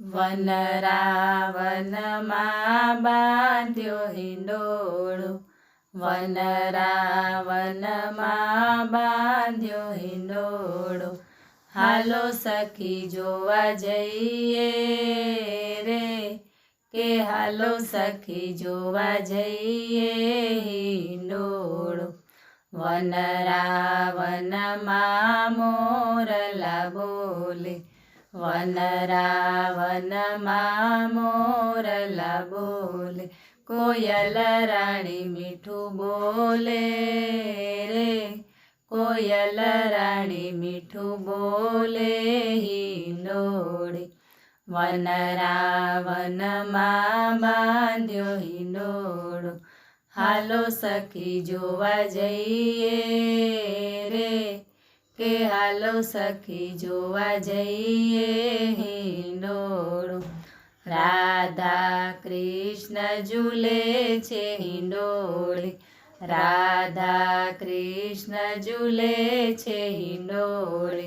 One રાવનમાં બાંધ્યો હિંડોળો. વનરાવનમાં બાંધ્યો હિંડોળો. હાલો સખી જોવા જઈએ રે. કે હાલો સખી જોવા જઈએ હિંડોળો. વનરાવનમાં મોરલા બોલે. વન રાવનમાં મોરલા બોલે, કોયલ રાણી મીઠું બોલે રે, કોયલ રાણી મીઠું બોલે હિંડોળે. વનરાવનમાં બાંધ્યો હિંડોળો, હાલો સખી જોવા જઈએ. કે હાલો સખી જોવા જઈએ હિંડોળો. રાધા કૃષ્ણ ઝૂલે છે હિંડોળે. રાધા કૃષ્ણ ઝૂલે છે હિંડોળે.